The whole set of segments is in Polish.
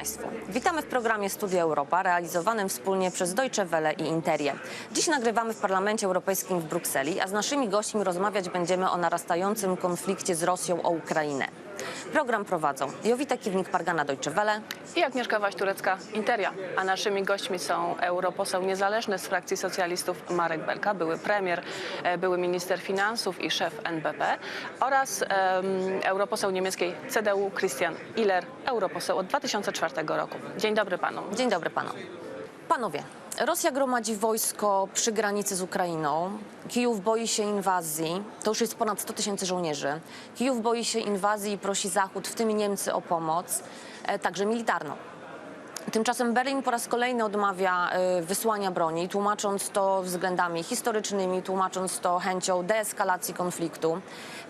Państwu. Witamy w programie Studio Europa, realizowanym wspólnie przez Deutsche Welle i Interię. Dziś nagrywamy w Parlamencie Europejskim w Brukseli, a z naszymi gośćmi rozmawiać będziemy o narastającym konflikcie z Rosją o Ukrainę. Program prowadzą Jowita Kiwnik-Pargana Deutsche Welle, I Agnieszka Waś-Turecka, Interia. A naszymi gośćmi są europoseł niezależny z frakcji socjalistów Marek Belka, były premier, e, były minister finansów i szef NBP oraz em, europoseł niemieckiej CDU Christian Iller, europoseł od 2004 roku. Dzień dobry panom. Dzień dobry panom. Panowie, Rosja gromadzi wojsko przy granicy z Ukrainą. Kijów boi się inwazji. To już jest ponad 100 tysięcy żołnierzy. Kijów boi się inwazji i prosi Zachód, w tym Niemcy, o pomoc, e, także militarną. Tymczasem Berlin po raz kolejny odmawia e, wysłania broni, tłumacząc to względami historycznymi, tłumacząc to chęcią deeskalacji konfliktu.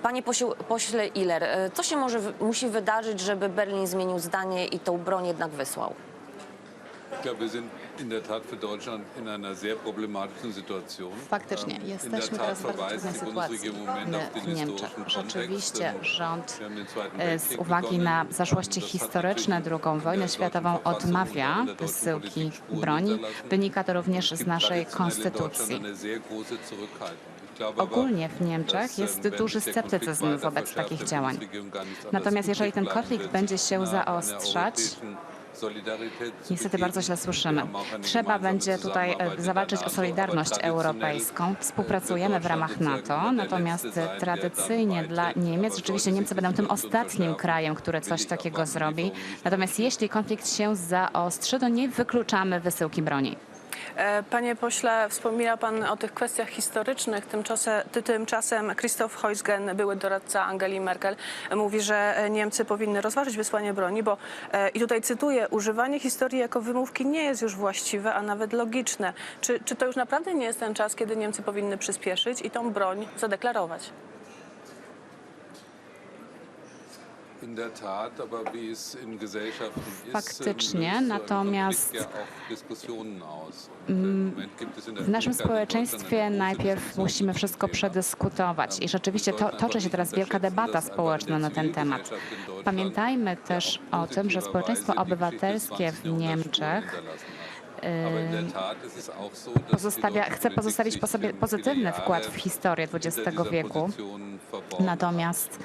Panie pośle Iller, e, co się może, musi wydarzyć, żeby Berlin zmienił zdanie i tą broń jednak wysłał? Faktycznie, Ähm, jesteśmy teraz w bardzo trudnej sytuacji. W Niemczech. Rzeczywiście Ähm, rząd e, z uwagi na begonnen. zaszłości historyczne, in wojnę światową odmawia wysyłki broni. Wynika to również z naszej konstytucji. Ogólnie w Niemczech jest ähm, duży sceptycyzm wobec takich działań. Natomiast jeżeli ten konflikt będzie się zaostrzać, Niestety bardzo źle słyszymy. Trzeba będzie tutaj e, zawalczyć o solidarność europejską. Współpracujemy w ramach NATO, natomiast tradycyjnie dla. Niemiec Aber rzeczywiście Niemcy będą tym ostatnim krajem, który coś takiego zrobi. Natomiast jeśli konflikt się zaostrzy, to nie wykluczamy wysyłki broni. E, Panie pośle, wspomina pan o tych kwestiach historycznych. Tymczasem, ty- tymczasem Christoph Heusgen, były doradca Angeli Merkel, mówi, że Niemcy powinny rozważyć wysłanie broni, bo e, i tutaj cytuję, używanie historii jako wymówki nie jest już właściwe, a nawet logiczne. Czy, czy to już naprawdę nie jest ten czas, kiedy Niemcy powinny przyspieszyć i tą broń zadeklarować? In der W naszym społeczeństwie najpierw musimy wszystko przedyskutować i rzeczywiście to, toczy się teraz wielka debata społeczna na ten temat. Pamiętajmy też o tym, że społeczeństwo obywatelskie w Niemczech pozostawia, chce pozostawić po sobie pozytywny wkład w historię XX wieku. Natomiast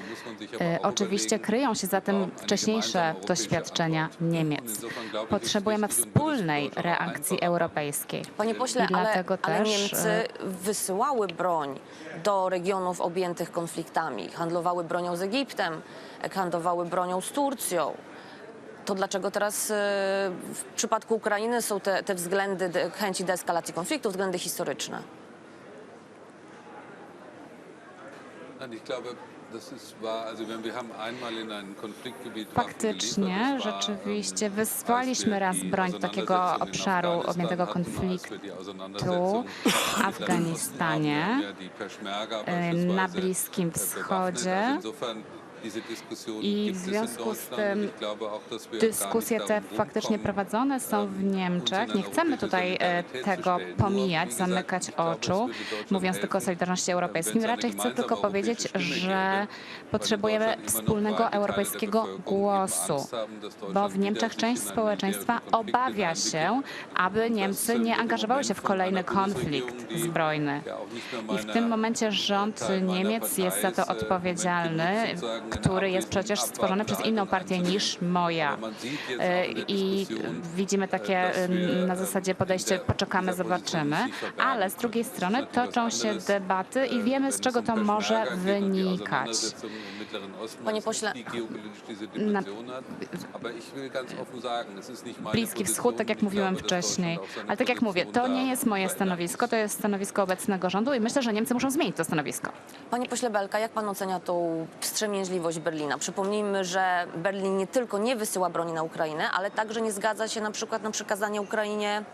e, oczywiście kryją się za tym wcześniejsze doświadczenia Niemiec. Potrzebujemy wspólnej reakcji europejskiej. Panie pośle, ale, ale też, Niemcy e, wysyłały broń do regionów objętych konfliktami. Handlowały bronią z Egiptem, handlowały bronią z Turcją. To dlaczego teraz e, w przypadku Ukrainy są te, te względy chęci deeskalacji konfliktu, względy historyczne? Faktycznie, rzeczywiście wysłaliśmy raz broń do takiego obszaru objętego konfliktu w Afganistanie, e, na Bliskim Wschodzie. I w związku z tym Dyskusje te faktycznie prowadzone są w Niemczech. Nie chcemy tutaj e, tego pomijać, zamykać oczu, mówiąc tylko o Solidarności Europejskiej. Raczej chcę tylko powiedzieć, że potrzebujemy wspólnego europejskiego głosu, bo w Niemczech część społeczeństwa obawia się, aby Niemcy nie angażowały się w kolejny konflikt zbrojny. I w tym momencie rząd Niemiec jest za to odpowiedzialny, który jest przecież stworzony przez inną partię niż moja. E, I widzimy takie e, na zasadzie podejście poczekamy, zobaczymy, ale z drugiej strony toczą się debaty i wiemy z czego to może wynikać. Panie pośle, Na- Bliski Wschód, tak jak mówiłem wcześniej. Ale tak jak mówię, to nie jest moje stanowisko, to jest stanowisko obecnego rządu i myślę, że Niemcy muszą zmienić to stanowisko. Panie pośle Belka, jak pan ocenia tą wstrzemięźliwość Berlina? Przypomnijmy, że Berlin nie tylko nie wysyła broni na Ukrainę, ale także nie zgadza się na przykład na przekazanie Ukrainie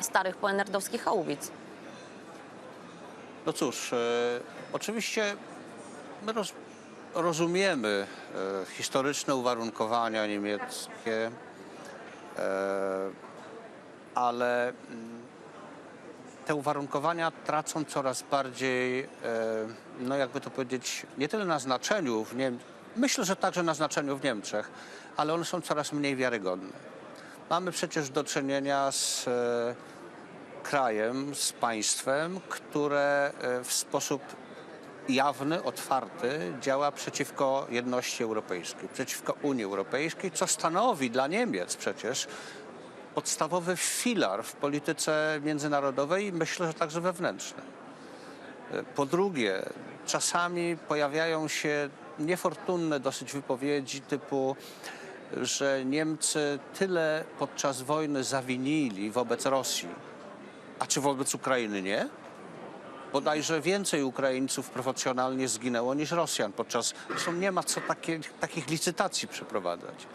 starych poenerdowskich haubic. No cóż, e, oczywiście my roz, rozumiemy e, historyczne uwarunkowania niemieckie, e, ale mm, te uwarunkowania tracą coraz bardziej, e, no jakby to powiedzieć, nie tyle na znaczeniu w Niem- myślę, że także na znaczeniu w Niemczech, ale one są coraz mniej wiarygodne. Mamy przecież do czynienia z e, krajem, z państwem, które e, w sposób jawny, otwarty działa przeciwko jedności europejskiej, przeciwko Unii Europejskiej, co stanowi dla Niemiec przecież podstawowy filar w polityce międzynarodowej myślę, że także wewnętrznej. Po drugie, czasami pojawiają się niefortunne dosyć wypowiedzi typu, że Niemcy tyle podczas wojny zawinili wobec Rosji, a czy wobec Ukrainy nie? Bodajże więcej Ukraińców proporcjonalnie zginęło niż Rosjan podczas. Zresztą nie ma co takie, takich licytacji przeprowadzać.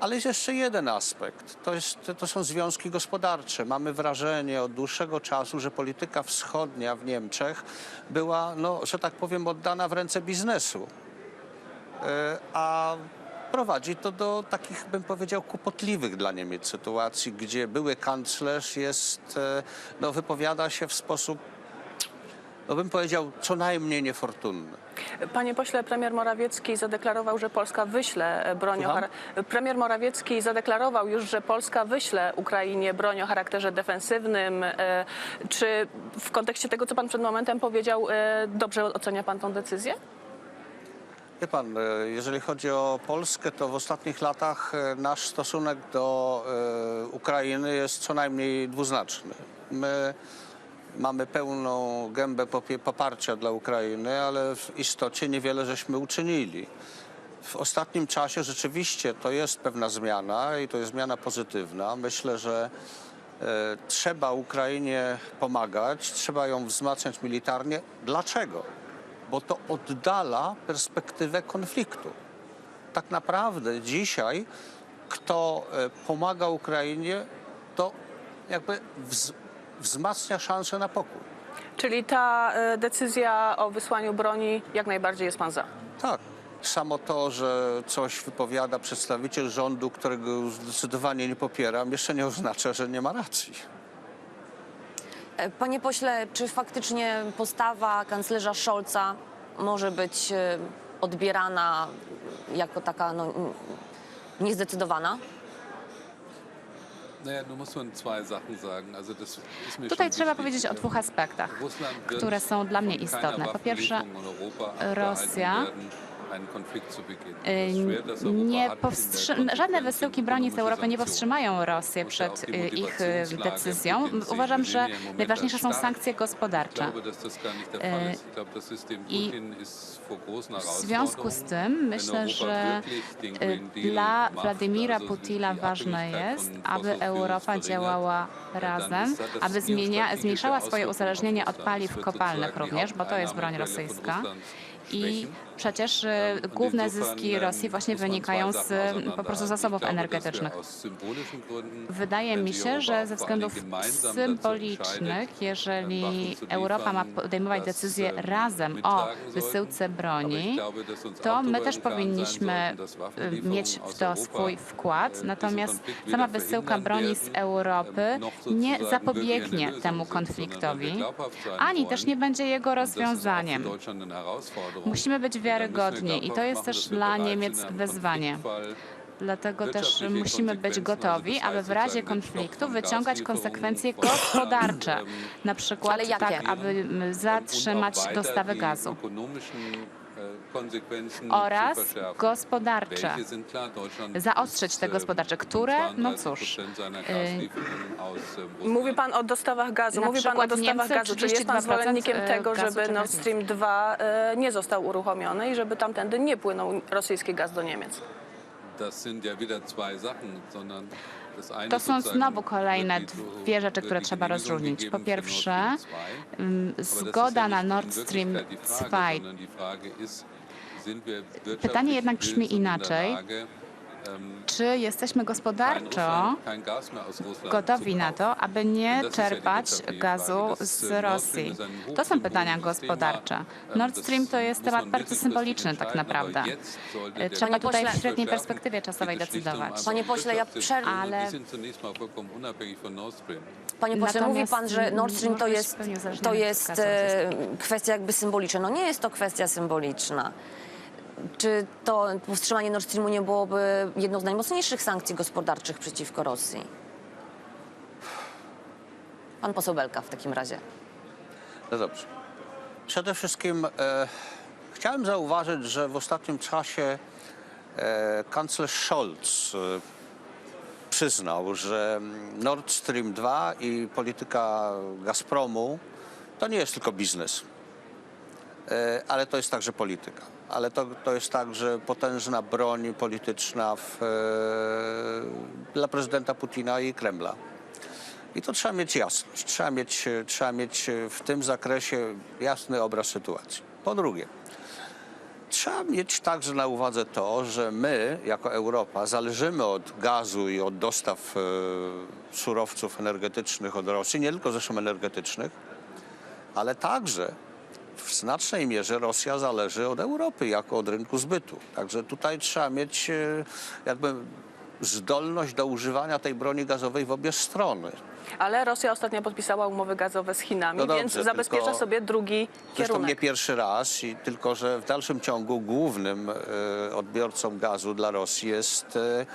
Ale jest jeszcze jeden aspekt. To, jest, to są związki gospodarcze. Mamy wrażenie od dłuższego czasu, że polityka wschodnia w Niemczech była, no, że tak powiem, oddana w ręce biznesu. E, A prowadzi to do takich, bym powiedział, kłopotliwych dla Niemiec sytuacji, gdzie były kanclerz jest, e, no, wypowiada się w sposób, no bym powiedział, co najmniej niefortunny. Panie pośle, premier Morawiecki zadeklarował, że Polska wyśle broń o char- Premier Morawiecki zadeklarował już, że Polska wyśle Ukrainie broń o charakterze defensywnym. E, Czy w kontekście tego, co pan przed momentem powiedział, e, dobrze ocenia pan tą decyzję? Wie pan, e, jeżeli chodzi o Polskę, to w ostatnich latach nasz stosunek do Ukrainy jest co najmniej dwuznaczny. My mamy pełną gębę poparcia dla Ukrainy, ale w istocie niewiele żeśmy uczynili. W ostatnim czasie rzeczywiście to jest pewna zmiana i to jest zmiana pozytywna. Myślę, że e, trzeba Ukrainie pomagać, trzeba ją wzmacniać militarnie. Dlaczego? Bo to oddala perspektywę konfliktu. Tak naprawdę dzisiaj, kto e, pomaga Ukrainie, to jakby wzmacnia szanse na pokój. Czyli ta e, decyzja o wysłaniu broni jak najbardziej jest pan za? Tak. Samo to, że coś wypowiada przedstawiciel rządu, którego zdecydowanie nie popieram, jeszcze nie oznacza, że nie ma racji. E, Panie pośle, czy faktycznie postawa kanclerza Scholza może być e, odbierana jako taka no, niezdecydowana? Tutaj trzeba powiedzieć o dwóch aspektach, które są dla mnie istotne. Po pierwsze, Rosja y, nie żadne wysyłki broni z Europy nie powstrzymają Rosję przed y, ich y, decyzją. Uważam, że najważniejsze są das sankcje gospodarcze. System i W związku z tym myślę, że y, dla Władimira Putina ważne Abhängigkeit jest, aby Europa działała razem, aby zmienia, zmniejszała swoje uzależnienie od paliw kopalnych również, bo to jest broń rosyjska. I. przecież y, główne zyski Rosji właśnie wynikają z y, po prostu zasobów energetycznych. Wydaje mi się, że ze względów symbolicznych, jeżeli Europa ma podejmować decyzję razem o sollten. wysyłce broni, to my też powinniśmy y, mieć w to swój wkład. diesen Natomiast sama wysyłka broni z Europy noch nie zapobiegnie temu konfliktowi, ani też nie będzie jego rozwiązaniem. Musimy być wiarygodni i to jest też dla Niemiec wyzwanie. Dlatego też musimy być gotowi, aby w razie konfliktu wyciągać konsekwencje gospodarcze, na przykład tak, aby zatrzymać dostawy gazu oraz gospodarcze. Zaostrzyć te äh, gospodarcze, które, no 32% cóż, y. Mówi pan o dostawach gazu. Na Mówi pan o przykład dostawach Niemcy gazu. Czy jest pan 32% zwolennikiem tego, gazu żeby Nord? Stream 2 e, nie został uruchomiony i żeby tamtędy nie płynął rosyjski gaz do Niemiec? To są znowu kolejne dwie rzeczy, które trzeba rozróżnić. Po pierwsze, Stream 2. ym, Aber das ist ja zgoda na Nord Stream Wirklichkeit die Frage, 2 Pytanie jednak brzmi inaczej. Czy jesteśmy gospodarczo gotowi na to, aby nie czerpać gazu z Rosji? To są pytania gospodarcze. Nord Stream to jest temat bardzo symboliczny tak naprawdę. Trzeba tutaj w średniej perspektywie czasowej decydować. Panie pośle, ja przerwę. Ale-. Panie pośle, mówi pan, że Nord Stream to jest, to jest e, kwestia jakby symboliczna. No nie jest to kwestia symboliczna. Czy to powstrzymanie Nord Streamu nie byłoby jedną z najmocniejszych sankcji gospodarczych przeciwko Rosji? Pan poseł Belka w takim razie. No dobrze. Przede wszystkim e, chciałem zauważyć, że w ostatnim czasie e, kanclerz Scholz e, przyznał, że Nord Stream 2 i polityka Gazpromu to nie jest tylko biznes, e, ale to jest także polityka. Ale to, to jest także potężna broń polityczna w, e, dla prezydenta Putina i Kremla. I to trzeba mieć jasność. Trzeba mieć, trzeba mieć w tym zakresie jasny obraz sytuacji. Po drugie, trzeba mieć także na uwadze to, że my, jako Europa, zależymy od gazu i od dostaw e, surowców energetycznych od Rosji, nie tylko zresztą energetycznych, ale także w znacznej mierze Rosja zależy od Europy jako od rynku zbytu. Także tutaj trzeba mieć e, jakby zdolność do używania tej broni gazowej w obie strony. Ale Rosja ostatnio podpisała umowy gazowe z Chinami, No dobrze, więc zabezpiecza tylko- sobie drugi Zresztą nie kierunek. pierwszy raz, i tylko że w dalszym ciągu głównym e, odbiorcą gazu dla Rosji jest, e,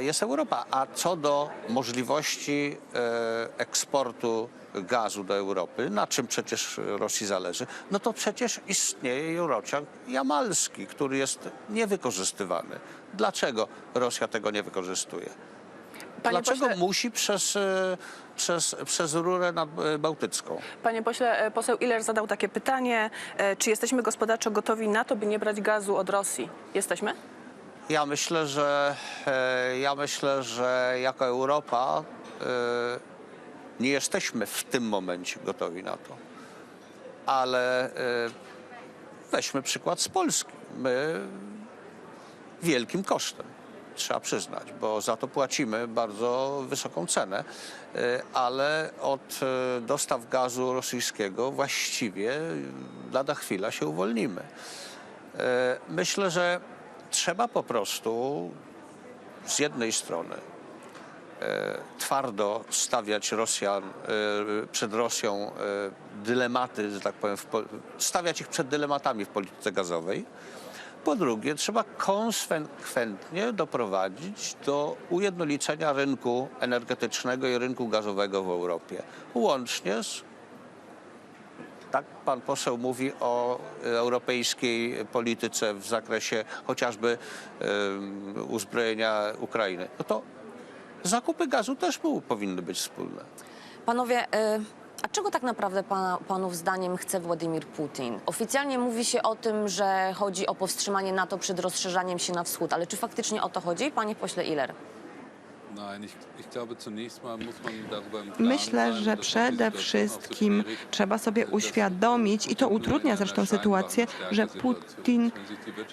jest Europa. A co do możliwości e, eksportu gazu do Europy, na czym przecież Rosji zależy, no to przecież istnieje rurociąg jamalski, który jest niewykorzystywany. Dlaczego Rosja tego nie wykorzystuje? Panie Dlaczego pośle, musi przez, e, przez, przez rurę nadbałtycką? panie pośle, e, poseł Iller zadał takie pytanie, e, czy jesteśmy gospodarczo gotowi na to, by nie brać gazu od Rosji? Jesteśmy? Ja myślę, że e, ja myślę, że jako Europa e, nie jesteśmy w tym momencie gotowi na to. Ale e, weźmy przykład z Polski. My wielkim kosztem, trzeba przyznać, bo za to płacimy bardzo wysoką cenę, ale od dostaw gazu rosyjskiego właściwie lada chwila się uwolnimy. Myślę, że trzeba po prostu z jednej strony e, twardo stawiać Rosjan, e, przed Rosją e, dylematy, że tak powiem, stawiać ich przed dylematami w polityce gazowej. Po drugie, trzeba konsekwentnie doprowadzić do ujednolicenia rynku energetycznego i rynku gazowego w Europie, łącznie z tak pan poseł mówi o europejskiej polityce w zakresie chociażby uzbrojenia Ukrainy. No to zakupy gazu też był, powinny być wspólne. Panowie, y, a czego tak naprawdę pana, panów zdaniem chce Władimir Putin? Oficjalnie mówi się o tym, że chodzi o powstrzymanie NATO przed rozszerzaniem się na wschód, ale czy faktycznie o to chodzi? Panie pośle Iller. Myślę, że przede wszystkim trzeba sobie uświadomić, i to utrudnia zresztą sytuację, że Putin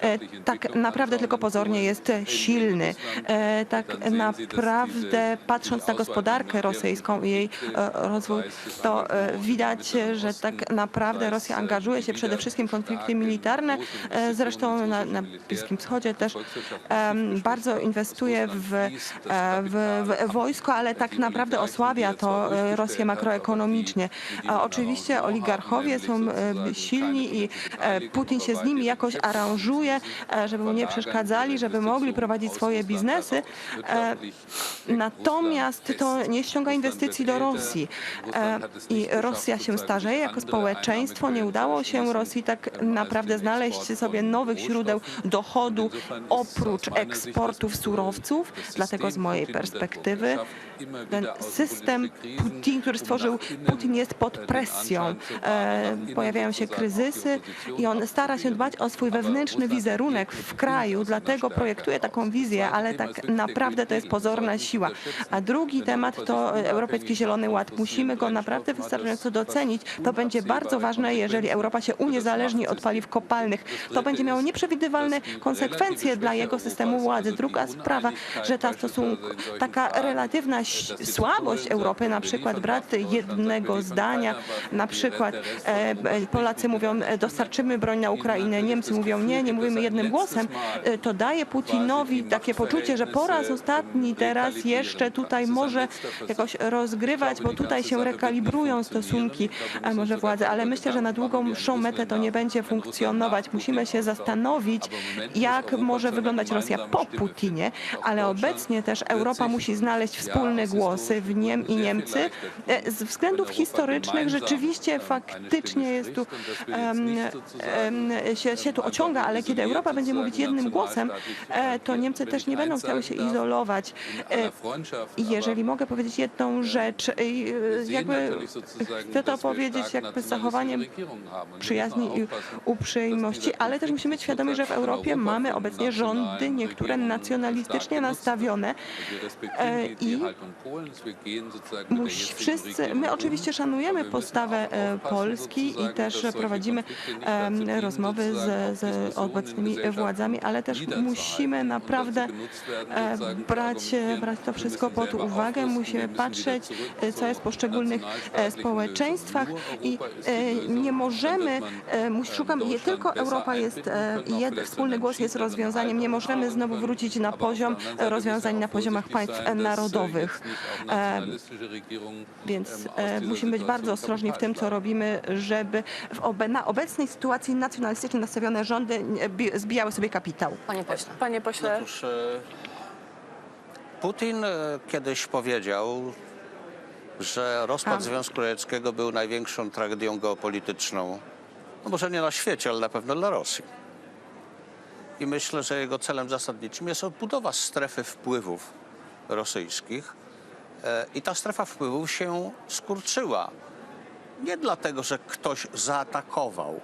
e, tak naprawdę tylko pozornie jest silny. E, Tak naprawdę patrząc na gospodarkę rosyjską i jej e, rozwój, to widać, że tak naprawdę Rosja angażuje się przede wszystkim w konflikty militarne, zresztą na, na Bliskim Wschodzie też bardzo inwestuje w, w, w wojsko, ale tak naprawdę osłabia to e, Rosję makroekonomicznie. Oczywiście oligarchowie są e, silni i e, Putin się z nimi jakoś aranżuje, żeby mu nie przeszkadzali, żeby mogli prowadzić swoje biznesy. Natomiast to nie ściąga inwestycji do Rosji. I Rosja się starzeje jako społeczeństwo. Nie udało się Rosji tak naprawdę znaleźć sobie nowych źródeł dochodu oprócz eksportów surowców. Dlatego z mojej perspektywy ten system Putin, który stworzył Putin jest pod presją. E, pojawiają się kryzysy i on stara się dbać o swój wewnętrzny wizerunek w kraju, dlatego projektuje taką wizję, ale tak naprawdę to jest pozorna siła. A drugi temat to Europejski Zielony Ład. Musimy go naprawdę wystarczająco docenić. To będzie bardzo ważne, jeżeli Europa się uniezależni od paliw kopalnych. To będzie miało nieprzewidywalne konsekwencje dla jego systemu władzy. Druga sprawa, że ta stosunku, taka relatywna słabość Europy, na przykład brak jednego zdania, na przykład e, e, Polacy mówią e, dostarczymy broń na Ukrainę, Niemcy mówią nie, nie mówimy jednym głosem, to daje Putinowi takie poczucie, że po raz ostatni teraz jeszcze tutaj może jakoś rozgrywać, bo tutaj się rekalibrują stosunki a może władze, ale myślę, że na długą metę to nie będzie funkcjonować. Musimy się zastanowić, jak może wyglądać Rosja po Putinie, ale obecnie też Europa musi znaleźć wspólne głosy w Niem i Niemcy. E, Z względów historycznych rzeczywiście faktycznie jest tu się, się tu ociąga, ale kiedy Europa będzie mówić jednym głosem, e, to Niemcy też nie będą chciały się izolować. E, Jeżeli mogę powiedzieć jedną rzecz, jakby chcę to powiedzieć jakby z zachowaniem przyjaźni i uprzejmości, ale też musimy być świadomi, że w Europie mamy obecnie rządy, niektóre nacjonalistycznie nastawione i musi, wszyscy, my oczywiście szanujemy postawę e, Polski i też prowadzimy rozmowy z, z obecnymi władzami, ale też musimy naprawdę e, brać, e, brać to wszystko pod uwagę, musimy patrzeć, e, co jest w poszczególnych e, społeczeństwach i e, nie możemy, e, je- tylko Europa jest, e, jed, wspólny głos jest rozwiązaniem, nie możemy znowu wrócić na poziom e, rozwiązań na poziomach państw narodowych. E, Więc e, musimy być bardzo ostrożni w tym, co robimy, żeby w na obecnej sytuacji nacjonalistycznie nastawione rządy bi- zbijały sobie kapitał. Panie pośle. Panie pośle, Otóż e, Putin kiedyś powiedział, że rozpad A. Związku Radzieckiego był największą tragedią geopolityczną, no może nie na świecie, ale na pewno dla Rosji. I myślę, że jego celem zasadniczym jest odbudowa strefy wpływów rosyjskich. E, I ta strefa wpływów się skurczyła. Nie dlatego, że ktoś zaatakował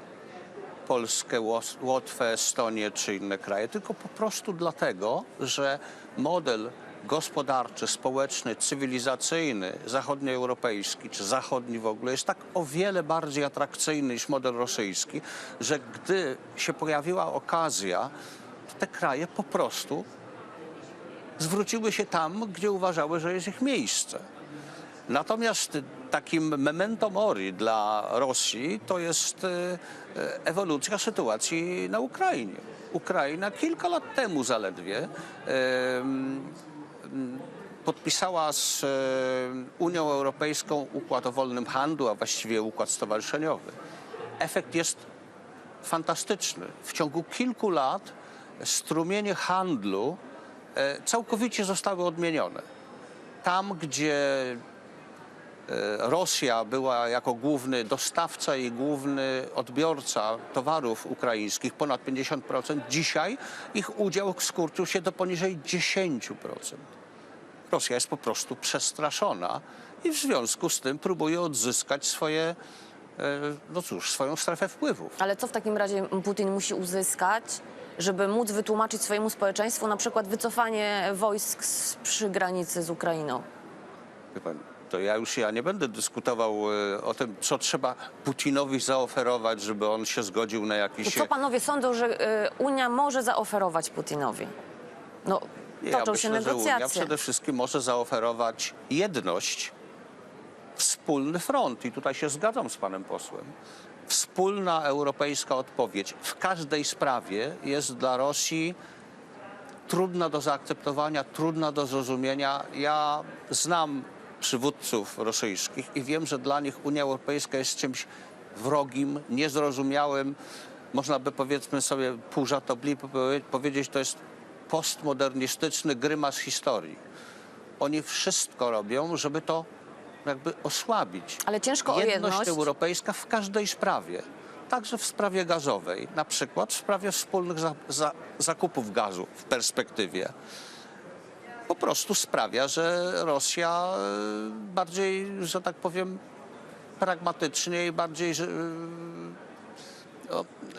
Polskę, Łotwę, Estonię czy inne kraje, tylko po prostu dlatego, że model gospodarczy, społeczny, cywilizacyjny, zachodnioeuropejski czy zachodni w ogóle jest tak o wiele bardziej atrakcyjny niż model rosyjski, że gdy się pojawiła okazja, te kraje po prostu zwróciły się tam, gdzie uważały, że jest ich miejsce. Natomiast takim memento mori dla Rosji to jest e, e, ewolucja sytuacji na Ukrainie. Ukraina kilka lat temu zaledwie m, podpisała z e, Unią Europejską układ o wolnym handlu, a właściwie układ stowarzyszeniowy. Efekt jest fantastyczny. W ciągu kilku lat strumienie handlu e, całkowicie zostały odmienione. Tam, gdzie e, Rosja była jako główny dostawca i główny odbiorca towarów ukraińskich, ponad 50%, dzisiaj ich udział skurczył się do poniżej 10%. Rosja jest po prostu przestraszona i w związku z tym próbuje odzyskać swoje, e, no cóż, swoją strefę wpływów. Ale co w takim razie Putin musi uzyskać, żeby móc wytłumaczyć swojemu społeczeństwu na przykład wycofanie wojsk z, przy granicy z Ukrainą? Wie to ja już ja nie będę dyskutował e, o tym, co trzeba Putinowi zaoferować, żeby on się zgodził na To jakiś... co panowie sądzą, że y, Unia może zaoferować Putinowi? No, ja toczą się myślę, że Unia negocjacje. przede wszystkim może zaoferować jedność, wspólny front. I tutaj się zgadzam z panem posłem. Wspólna europejska odpowiedź w każdej sprawie jest dla Rosji trudna do zaakceptowania, trudna do zrozumienia. Ja znam przywódców rosyjskich i wiem, że dla nich Unia Europejska jest czymś wrogim, niezrozumiałym. Można by powiedzmy sobie pół żartobliwie powie- powiedzieć, to jest postmodernistyczny grymas historii. Oni wszystko robią, żeby to jakby osłabić. Ale ciężko o jedność. europejska w każdej sprawie. Także w sprawie gazowej, na przykład w sprawie wspólnych za, za, zakupów gazu w perspektywie. Po prostu sprawia, że Rosja e, bardziej, że tak powiem, pragmatycznie i bardziej że,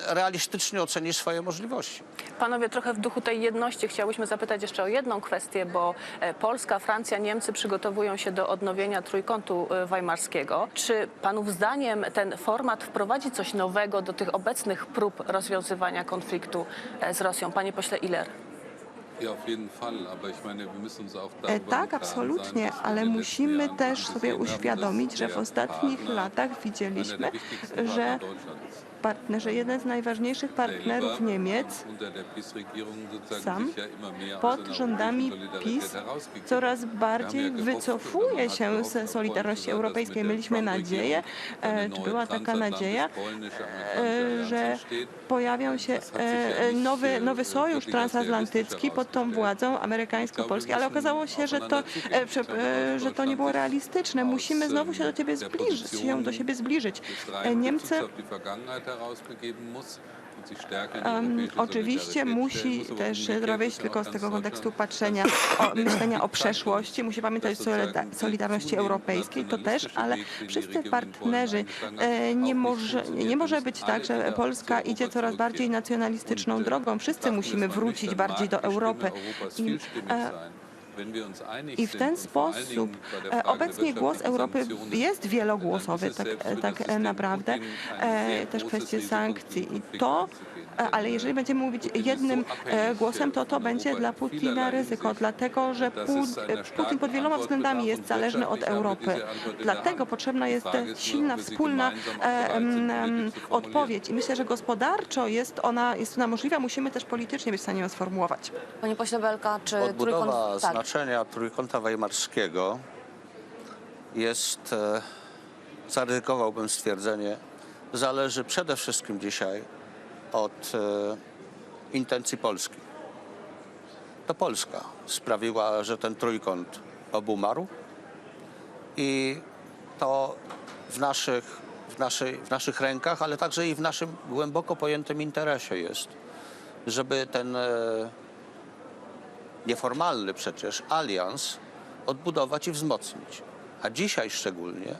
realistycznie oceni swoje możliwości. Panowie, trochę w duchu tej jedności chciałyśmy zapytać jeszcze o jedną kwestię, bo e, Polska, Francja, Niemcy przygotowują się do odnowienia trójkątu e, weimarskiego. Czy panów zdaniem ten format wprowadzi coś nowego do tych obecnych prób rozwiązywania konfliktu e, z Rosją? Panie pośle im Tak, absolutnie, ale musimy też sobie uświadomić, że w ostatnich latach widzieliśmy, że Partner Deutschlands partnerzy, jeden z najważniejszych partnerów Niemiec sam pod rządami PiS coraz bardziej wycofuje się ze Solidarności Europejskiej. Mieliśmy nadzieję, e, czy była taka nadzieja, e, że pojawią się e, nowy, nowy sojusz transatlantycki pod tą władzą amerykańsko-polskiej, ale okazało się, że to, że to nie było realistyczne. Musimy znowu się do ciebie zbliżyć, się do siebie zbliżyć. Niemcy Um, oczywiście musi też robić tylko z tego kontekstu patrzenia, o, myślenia o przeszłości. Musi pamiętać o solida- Solidarności Europejskiej, to też, ale wszyscy partnerzy e, nie może, nie może być tak, że Polska idzie coraz bardziej nacjonalistyczną drogą. Wszyscy musimy wrócić bardziej do Europy. I, i w ten sposób e, obecnie głos Europy jest wielogłosowy tak, e, tak e, naprawdę, też kwestie sankcji i to, ale jeżeli będziemy mówić jednym e, głosem, to to będzie dla Putina ryzyko, dlatego że e, Putin pod wieloma względami jest zależny od Europy. Dlatego potrzebna jest e, silna, wspólna e, odpowiedź. I myślę, że gospodarczo jest ona, jest ona możliwa, musimy też politycznie być w stanie ją sformułować. Panie pośle Belka, czy Odbudowa trójkąt... Tak, znaczenia trójkąta weimarskiego jest, e, zaryzykowałbym stwierdzenie, zależy przede wszystkim dzisiaj od e, intencji Polski. To Polska sprawiła, że ten trójkąt obumarł i to w naszych, w, naszej, w naszych rękach, ale także i w naszym głęboko pojętym interesie jest, żeby ten e, nieformalny przecież alians odbudować i wzmocnić. A dzisiaj szczególnie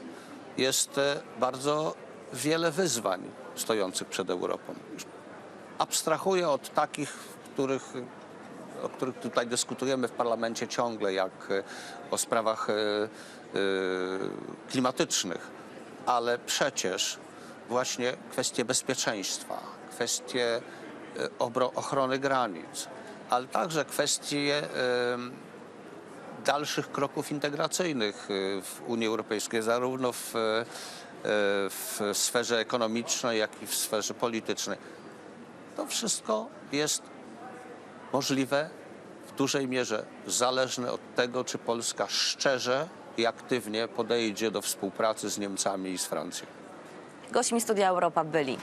jest e, bardzo wiele wyzwań stojących przed Europą. Abstrahuję od takich, których, o których tutaj dyskutujemy w parlamencie ciągle, jak e, o sprawach e, e, klimatycznych, ale przecież właśnie kwestie bezpieczeństwa, kwestie ochrony granic, ale także kwestie dalszych kroków integracyjnych w Unii Europejskiej, zarówno w, w sferze ekonomicznej, jak i w sferze politycznej. To wszystko jest możliwe w dużej mierze zależne od tego, czy Polska szczerze i aktywnie podejdzie do współpracy z Niemcami i z Francją. Gośćmi Studia Europa byli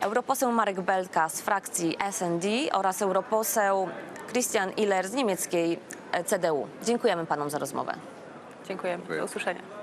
europoseł Marek Belka z frakcji SND oraz europoseł Christian Iller z niemieckiej CDU. Dziękujemy panom za rozmowę. Dziękuję. Do usłyszenia.